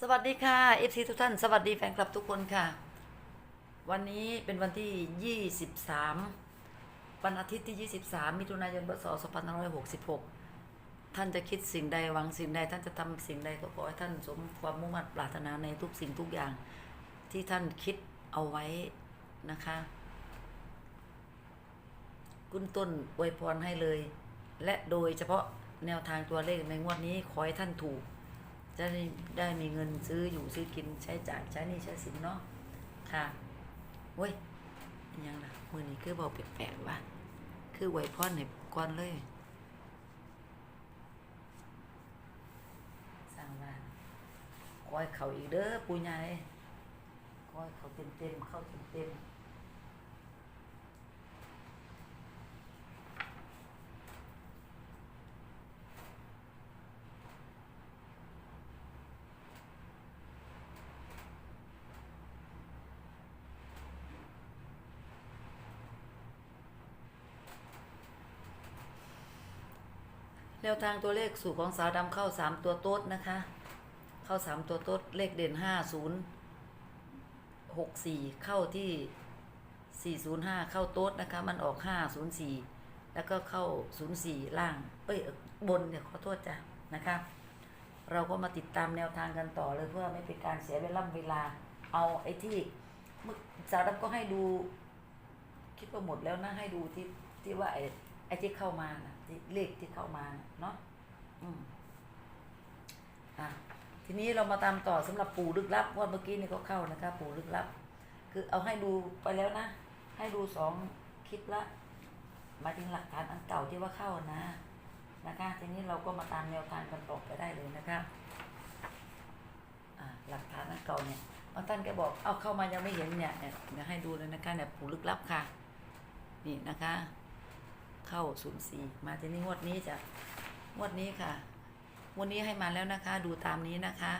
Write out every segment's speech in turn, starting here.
สวัสดีค่ะเอฟซีทุกท่าน สวัสดีแฟนคลับทุกคนค่ะ วันนี้เป็นวันที่ 23 วันอาทิตย์ที่ 23 มิถุนายนพศ2566 ท่านจะคิดสิ่งใดหวังสิ่งใด ท่านจะทำสิ่งใดก็ขอให้ท่านสมความมุ่งมั่นปรารถนาในทุกสิ่งทุกอย่าง ที่ท่านคิดเอาไว้นะคะกุณต้นอวยพรให้เลย และโดยเฉพาะแนวทางตัวเลขในงวดนี้ขอให้ท่านถูก จะได้ได้มีเงินซื้ออยู่ซื้อกินใช้จ่ายใช้หนี่ใช้สินเนาะค่ะเว้ยยังล่ะมือนี้คือบอกแปลกๆว่ะคือไหวพรในก่อนเลยสร้างบ้านคอยเขาอีกเด้อปูใหญ่คอยเขาเต็มๆเข้าเต็มๆ แนวทางตัวเลขสู่ของสาวดำเข้าสามตัวโต๊ดนะคะ เข้าสามตัวโต๊ดเลขเด่นห้าศูนย์หกสี่เข้าที่สี่ศูนย์ห้าเข้าโต๊ดนะคะ มันออกห้าศูนย์สี่แล้วก็เข้าศูนย์สี่ล่าง เอ้ยบนเนี่ยขอโทษจ้ะนะคะ เราก็มาติดตามแนวทางกันต่อเลยเพื่อไม่เป็นการเสียเวลาเวลา เอาไอ้ที่สาวดำก็ให้ดู คิดว่าหมดแล้วนะให้ดูที่ที่ว่าไอ้ไอ้ที่เข้ามานะ เลขที่เข้ามาเนาะอืมอะทีนี้เรามาตามต่อสำหรับปู่ลึกลับว่าเมื่อกี้นี่ก็เข้านะคะปู่ลึกลับ คือเอาให้ดูไปแล้วนะ ให้ดูสองคลิปละมาถึงหลักฐานอันเก่าที่ว่าเข้านะนะคะ ทีนี้เราก็มาตามแนวทางกันต่อไปได้เลยนะคะอะหลักฐานอันเก่าเนี่ยบางท่านก็บอกเอาเข้ามายังไม่เห็นเนี่ยเนี่ยเดี๋ยวให้ดูเลยนะคะเนี่ยปู่ลึกลับค่ะ นี่นะคะ เข้าศูนย์สี่มาที่นี้งวดนี้จะงวดนี้ค่ะงวดนี้ให้มาแล้วนะคะ ดูตามนี้นะคะ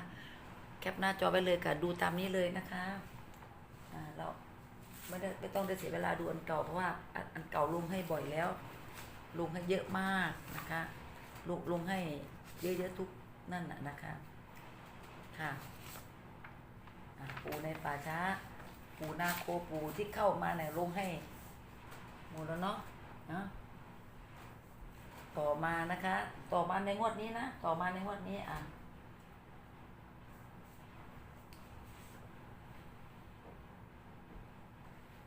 แคปหน้าจอไปเลยค่ะ ดูตามนี้เลยนะคะอ่าเราไม่ได้ไม่ต้องได้เสียเวลาดูอันเก่าเพราะว่าอันเก่าลงให้บ่อยแล้ว ลงให้เยอะมากนะคะลงลงให้เยอะๆทุกนั่นน่ะนะคะค่ะอะปูในป่าช้า ปูนาโคปูที่เข้ามาเนี่ยลงให้หมดแล้วเนาะนะ ต่อมานะคะ ต่อมาในงวดนี้นะ ต่อมาในงวดนี้อะ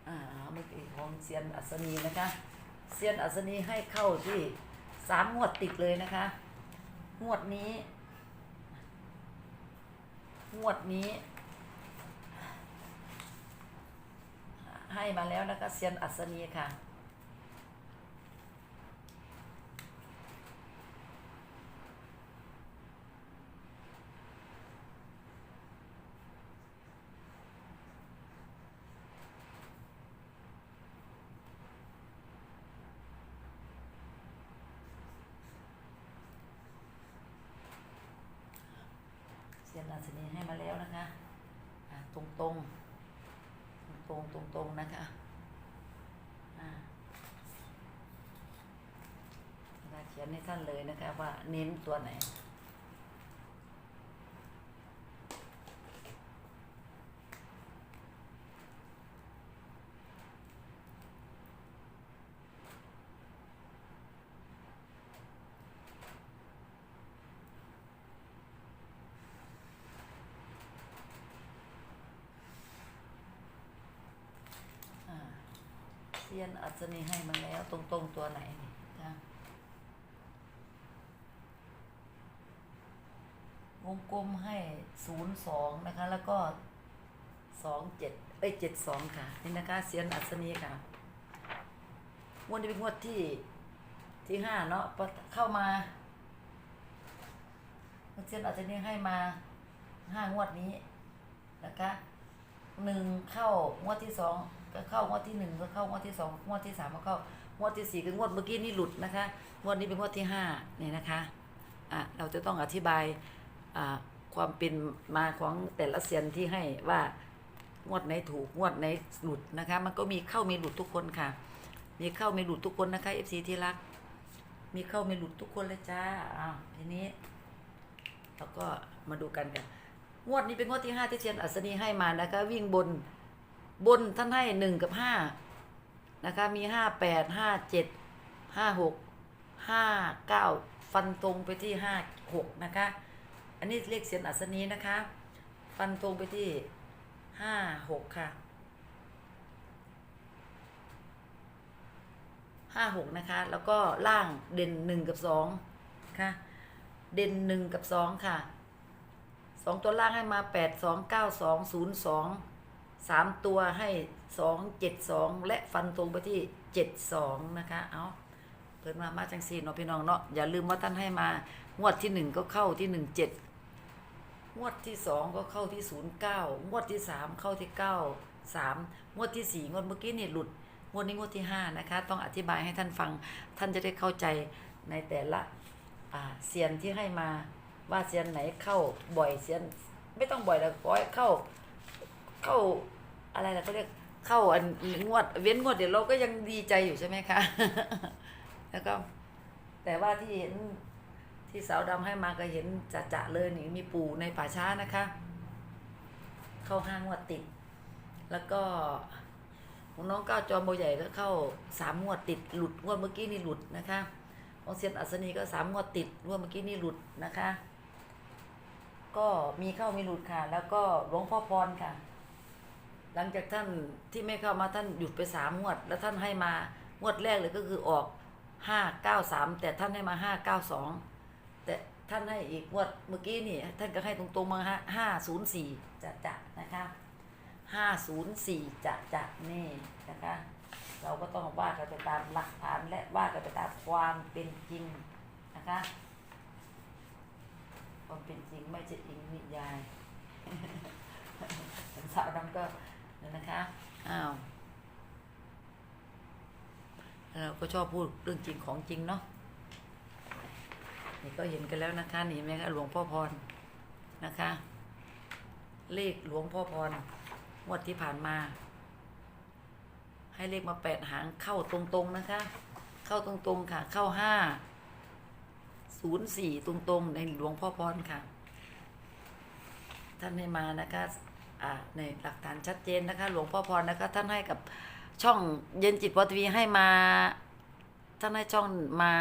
อ่าเมื่อกี้ของเซียนอัศนีนะคะ เซียนอัศนีให้เข้าที่สามงวดติดเลยนะคะ งวดนี้ งวดนี้ ให้มาแล้วนะคะ เซียนอัศนีค่ะ ยนอัศนีให้มาแล้วนะคะตรงตรงตรงตรงตรงๆนะคะอ่านะคะเขียนให้ท่านเลยนะคะว่าเน้นตัวไหน อ่า เซียนอัศนีให้มาแล้วตรงตรงๆตัวไหนนี่ะวงกลมให้ศูนย์สองนะคะ แล้วก็สองเจ็ดเอ้ยเจ็ดสองค่ะ นี่นะคะเซียนอัศนีค่ะงวดนี้เป็นงวดที่ที่ห้าเนาะพอเข้ามาเซียนอัศนีให้มาห้างวดนี้นะคะหนึ่งเข้างวดที่สอง ก็เข้างวดที่หนึ่งก็เข้างวดที่สองงวดที่สามก็เข้างวดที่สี่คืองวดเมื่อกี้นี่หลุดนะคะงวดนี้เป็นงวดที่ห้าเนี่ยนะคะอะเราจะต้องอธิบายอ่าความเป็นมาของแต่ละเซียนที่ให้ว่างวดไหนถูกงวดไหนหลุดนะคะ มันก็มีเข้ามีหลุดทุกคนค่ะ มีเข้ามีหลุดทุกคนนะคะเอฟซีที่รัก มีเข้ามีหลุดทุกคนเลยจ้าอ้าวทีนี้เราก็มาดูกันกันงวดนี้เป็นงวดที่ห้าที่เชียนอัศนีให้มานะคะ วิ่งบน บนท่านให้หนึ่งกับห้านะคะมีห้าแปดห้าเจ็ดห้าหกห้าเก้าฟันตรงไปที่ห้าหกนะคะ อันนี้เลขเสียนอัศนีนะคะ ฟันตรงไปที่ห้าหกค่ะห้าหกนะคะ แล้วก็ล่างเด่นหนึ่งกับสองค่ะเด่นหนึ่งกับสองค่ะสองตัวล่างให้มาแปดสองเก้าสองศูนย์สอง สามตัวให้สองเจ็ดสองและฟันตรงไปที่เจ็ดสองนะคะ เอาเพิ่นมามาจังสี่เนาะพี่น้องเนาะอย่าลืมว่าท่านให้มางวดที่หนึ่งก็เข้าที่หนึ่งเจ็ดงวดที่สองก็เข้าที่ศูนย์เก้างวดที่สามเข้าที่เก้าสามงวดที่สี่งวดเมื่อกี้นี่หลุดงวดนี้งวดที่ห้านะคะ ต้องอธิบายให้ท่านฟัง ท่านจะได้เข้าใจในแต่ละเซียนที่ให้มาว่าเซียนไหนเข้าบ่อยเซียนไม่ต้องบ่อยแล้วขอให้เข้า เข้าอะไรล่ะเขาเรียกเข้าอันงวด เว้นงวดเดี๋ยวเราก็ยังดีใจอยู่ใช่ไหมคะ แล้วก็ แต่ว่าที่เห็นที่สาวดำให้มาก็เห็นจะจะเลยนี่มีปู่ในป่าช้านะคะ เข้าห้างวดติด แล้วก็ของน้องก้าวจอมโบใหญ่ก็เข้าสามงวดติดหลุดงวดเมื่อกี้นี่หลุดนะคะของเซียนอัศนีก็สามงวดติดงวดเมื่อกี้นี่หลุดนะคะ ก็มีเข้ามีหลุดค่ะ แล้วก็หลวงพ่อพรค่ะ หลังจากท่านที่ไม่เข้ามาท่านหยุดไปสามงวด แล้วท่านให้มางวดแรกเลยก็คือออกห้าเก้าสามแต่ท่านให้มาห้าเก้าสองแต่ท่านให้อีกงวดเมื่อกี้นี่ท่านก็ให้ตรงๆมาห้าศูนย์สี่จะจะนะคะห้าศูนย์สี่จะจะนี่นะคะเราก็ต้องว่ากันไปตามหลักฐานและว่ากันไปตามความเป็นจริงนะคะความเป็นจริงไม่ใช่อิงนิยายสาวดำก็ นะคะอ้าวเราก็ชอบพูดเรื่องจริงของจริงเนาะนี่ก็เห็นกันแล้วนะคะนี่ไหมคะหลวงพ่อพรนะคะ เลขหลวงพ่อพรงวดที่ผ่านมา ให้เลขมาแปดหางเข้าตรงๆนะคะ เข้าตรงๆค่ะ เข้าห้าศูนย์สี่ตรงๆ ในหลวงพ่อพรค่ะ ท่านให้มานะคะ ในหลักฐานชัดเจนนะคะ หลวงพ่อพรนะคะ ท่านให้กับช่องเย็นจิตวัตวีให้มา ท่านให้ช่องมา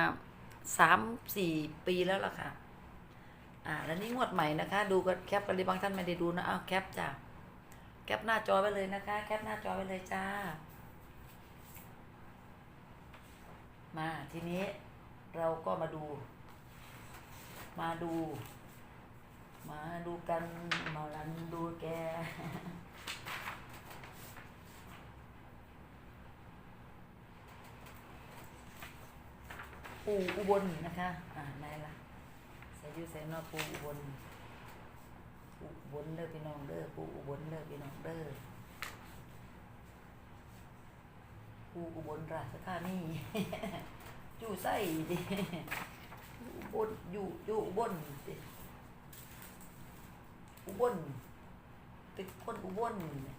สามสี่ปีแล้วล่ะค่ะอ่าแล้วนี่งวดใหม่นะคะ ดูกันแคปกันเลยบางท่านไม่ได้ดูนะอ้าวแคปจ้ะแคปหน้าจอไว้เลยนะคะ แคปหน้าจอไว้เลยจ้า มาทีนี้เราก็มาดู มาดู มาดูกันมาลันดูแกปูอุบลนะคะอ่าไหนล่ะใส่ยูใส่นอปูอุบลปูอุบลเด้อพี่น้องเด้อปูอุบลเด้อพี่น้องเด้อปูอุบลราชธานีอยู่ไส้ดิอยู่อุบลอยู่อยู่อุบลดิ อุบลเป็นคนอุบลเนี่ย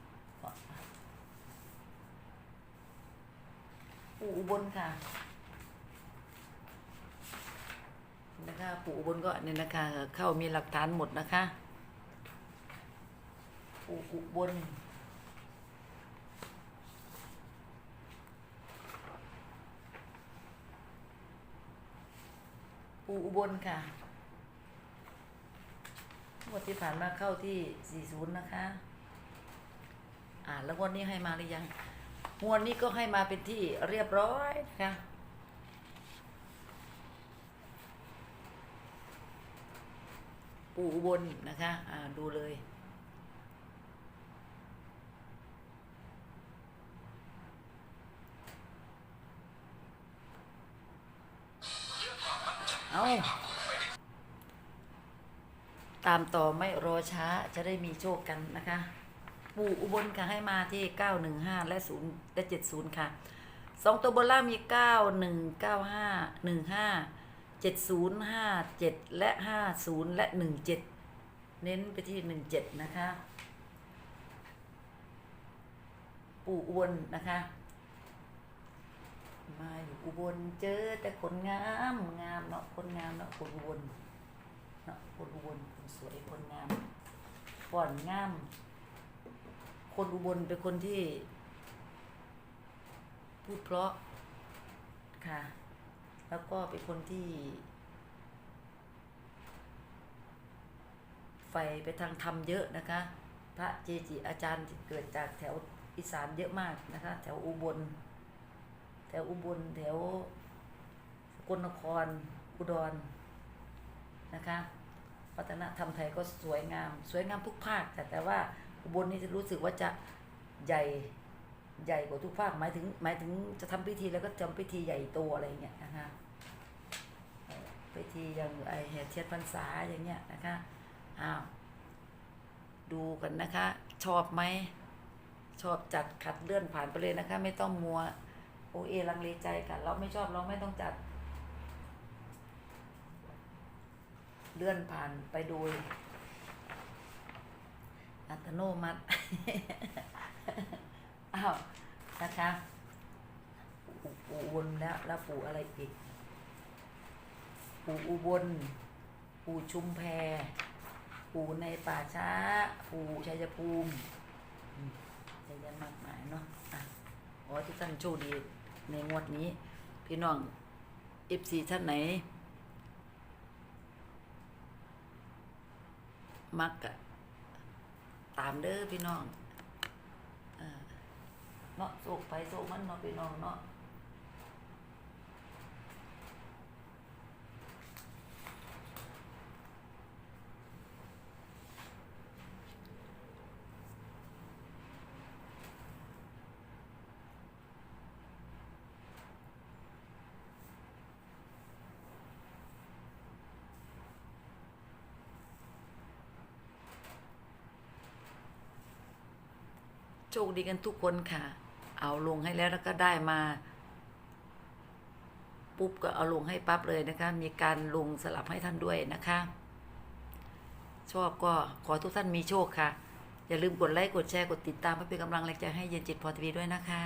ปูอุบลค่ะนะคะปู่อุบลก็เนี่ยนะคะ เข้ามีหลักฐานหมดนะคะ ปู่อุบลปู่อุบลค่ะ งวดที่ผ่านมาเข้าที่ 40 นะคะ อ่าแล้วงวันนี้ให้มาหรือยังงวดนี้ก็ให้มาเป็นที่เรียบร้อยนะคะปู่อุบลนะคะ อ่าดูเลยเอา ตามต่อไม่รอช้าจะได้มีโชคกันนะคะ ปู่อุบลค่ะให้มาที่ 915 และ0และ70 ค่ะสองตัวบนล่างมี 91 95 15 7057 และ 50 และ 17 เน้นไปที่ 17 นะคะ ปู่อุบลนะคะ มาอยู่อุบลเจอแต่คนงามงามเนาะคนงามเนาะคนอุบล เนาะคนอุบลคนสวยคนงามก่อนงาม คนอุบลเป็นคนที่ พูดเพราะค่ะ แล้วก็เป็นคนที่ไฟไปทางธรรมเยอะนะคะ พระเจจิอาจารย์ที่เกิดจากแถวอีสานเยอะมากนะคะ แถวอุบล แถวอุบลแถวสกลนครอุดร นะคะวัฒนธรรมไทยก็สวยงาม สวยงามทุกภาคแต่แต่ว่าอุบลนี่จะรู้สึกว่าจะใหญ่ใหญ่กว่าทุกภาคหมายถึงหมายถึงจะทำพิธีแล้วก็ทำพิธีใหญ่โตอะไรเงี้ยนะคะพิธีอย่างไอแห่เทียนพรรษาอย่างเงี้ยนะคะอ้าวดูกันนะคะ ชอบไหมชอบจัดขัดเลื่อนผ่านไปเลยนะคะ ไม่ต้องมัวโอเอลังเลใจกัน เราไม่ชอบเราไม่ต้องจัด เลื่อนผ่านไปโดย อัตโนมัติ อ้าว นะคะปูอุบลแล้วแล้วปู่อะไรอีกปู่อุบลปู่ชุมแพปู่ในป่าช้าปู่ชัยภูมิอืมเยอะมากมายเนาะอะขอทุกท่านโชคดีในงวดนี้ พี่น้องเอฟซีท่านไหน มักอะตามเด้อพี่น้องเออเนาะโศกไปโศกมันเนาะพี่น้องเนาะ โชคดีกันทุกคนค่ะ เอาลงให้แล้วแล้วก็ได้มาปุ๊บก็เอาลงให้ปั๊บเลยนะคะ มีการลงสลับให้ท่านด้วยนะคะ ชอบก็ขอทุกท่านมีโชคค่ะ อย่าลืมกดไลค์กดแชร์กดติดตามเพื่อเป็นกำลังแรงใจให้เย็นจิตพอทีวีด้วยนะคะ